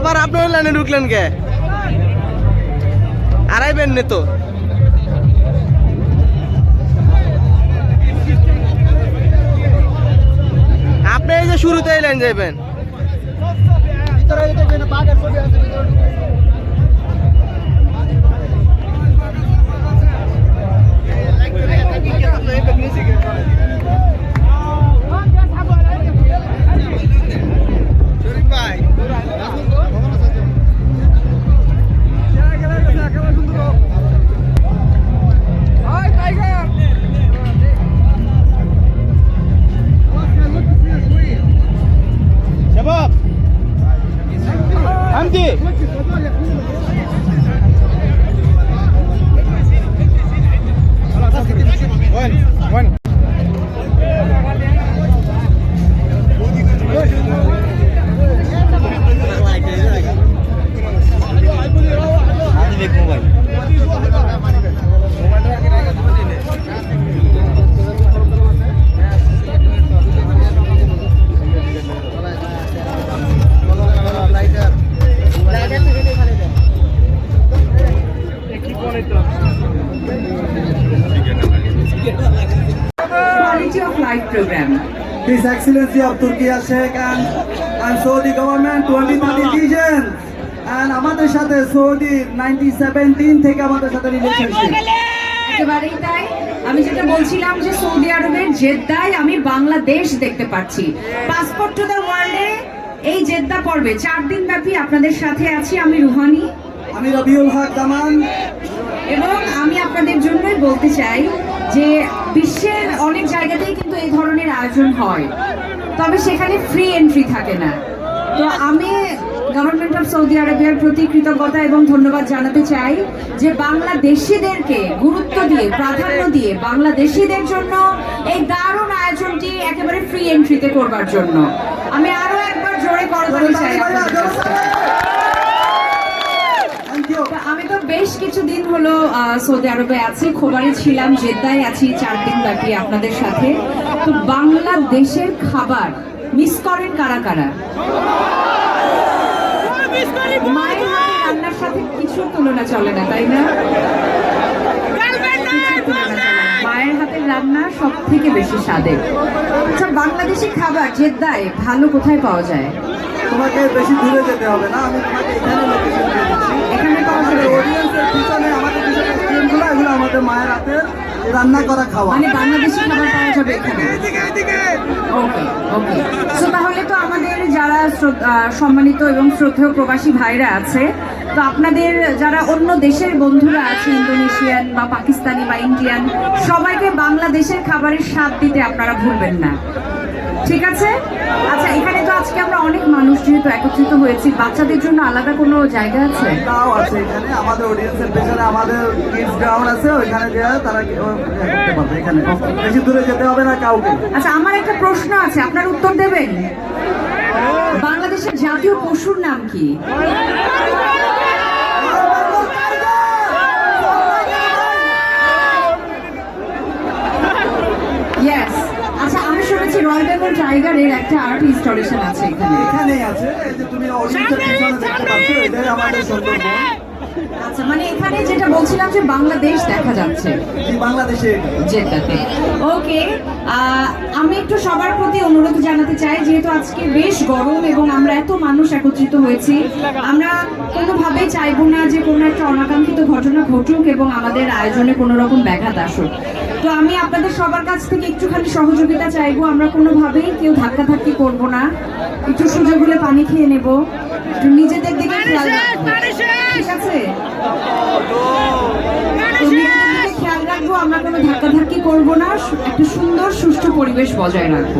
আবার আপনার লাইনে ঢুকলেন কে? আড়াইবেন নে তো। আপনি এই যে শুরুতেই লাইন যাইবেন। His Excellency of Turkey Sheikh and, and Saudi government 2030 vision সাথে সৌদি 1917 থেকে আমাদের সাথে রিলেশনশিপ একেবারেই তাই। আমি যেটা বলছিলাম যে সৌদি আরবের জেদ্দায় আমি বাংলাদেশ দেখতে পাচ্ছি। পাসপোর্ট টু দ্য ওয়ার্ল্ডে এই জেদ্দা পর্বে চার দিন ব্যাপী আপনাদের সাথে আছি আমি রুহানি। আমি রবিউল হক দামান। এবং আমি আপনাদের জন্যই বলতে চাই যে বিশ্বের অনেক জায়গাতেই কিন্তু এই ধরনের আয়োজন হয়। তবে সেখানে ফ্রি এন্ট্রি থাকে না। তো আমি গভর্নমেন্ট অফ সৌদি আরবিয়ার প্রতি কৃতজ্ঞতা এবং ধন্যবাদ জানাতে চাই যে বাংলাদেশিদেরকে গুরুত্ব দিয়ে প্রাধান্য দিয়ে বাংলাদেশিদের জন্য এই দারুণ আয়োজনটি একেবারে ফ্রি এন্ট্রিতে করবার জন্য। আমি আরও একবার জোরে করতে চাই আমি তো বেশ কিছুদিন হলো সৌদি আরবে আছি খোবারে ছিলাম জেদ্দায় আছি চার দিন ব্যাপী আপনাদের সাথে। তো বাংলাদেশের খাবার মিস করেন কারা কারা? মায়ের হাতে রান্নার সাথে কিছু তুলনা চলে না তাই না। মায়ের হাতের রান্না সব থেকে বেশি স্বাদের। আচ্ছা বাংলাদেশি খাবার জেদ্দায় ভালো কোথায় পাওয়া যায়? তোমাকে বেশি দূরে যেতে হবে না আমি তোমাকে এখানে লোকেশন দিয়ে দিচ্ছি। এখানে পাওয়া আমাদের অডিয়েন্সের পিছনে আমাদের যে রেস্টুরেন্টগুলো এগুলো আমাদের মায়ের হাতের রান্না করা খাওয়া। মানে বাংলাদেশি খাবার পাওয়া যাবে এখানে? ওকে ওকে। সো তাহলে তো আমাদের যারা সম্মানিত এবং শ্রদ্ধেয় প্রবাসী ভাইরা আছে তো আপনাদের যারা অন্য দেশের বন্ধুরা আছে ইন্দোনেশিয়ান বা পাকিস্তানি বা ইন্ডিয়ান সবাইকে বাংলাদেশের খাবারের স্বাদ দিতে আপনারা ভুলবেন না। ঠিক আছে? আচ্ছা এখানে তো আজকে আমরা অনেক মানুষ যেহেতু একত্রিত হয়েছি বাচ্চাদের জন্য আলাদা কোনো জায়গা আছে? তাও আছে এখানে আমাদের অডিয়েন্সের পেছনে আমাদের কিডস গ্রাউন্ড আছে ওইখানে গিয়ে তারা কি- ও করতে পারবে এখানে। বেশি দূরে যেতে হবে না কাউকে। আচ্ছা আমার একটা প্রশ্ন আছে আপনার উত্তর দেবেন? বাংলাদেশের জাতীয় পশুর নাম কি? টাইগারের একটা আর্ট ইনস্টলেশন আছে এখানে। এখানেই আছে। এই যে তুমি অডিয়েন্সের পিছনে দেখতে পাচ্ছ এটাই আমাদের সুন্দরবন আচ্ছা মানে এখানে যেটা বলছিলাম যে বাংলাদেশ দেখা যাচ্ছে। বাংলাদেশে জেদ্দাতে ওকে আমি একটু সবার প্রতি অনুরোধ জানাতে চাই যেহেতু আজকে বেশ গরম এবং আমরা এত মানুষ একত্রিত হয়েছি আমরা কোনোভাবেই চাইব না যে কোনো একটা অনাকাঙ্ক্ষিত ঘটনা ঘটুক এবং আমাদের আয়োজনে কোনো রকম ব্যাঘাত আসুক। তো আমি আপনাদের সবার কাছ থেকে একটুখানি সহযোগিতা চাইব। আমরা কোনোভাবেই কেউ ধাক্কা ধাক্কি করব না। একটু সুযোগ হলে পানি খেয়ে নেব। একটু নিজেদের দিকে খেয়াল ঠিক আছে? খেয়াল রাখব আমরা কোনো ধাক্কা ধাক্কি করব না। একটা সুন্দর সুষ্ঠু পরিবেশ বজায় রাখব।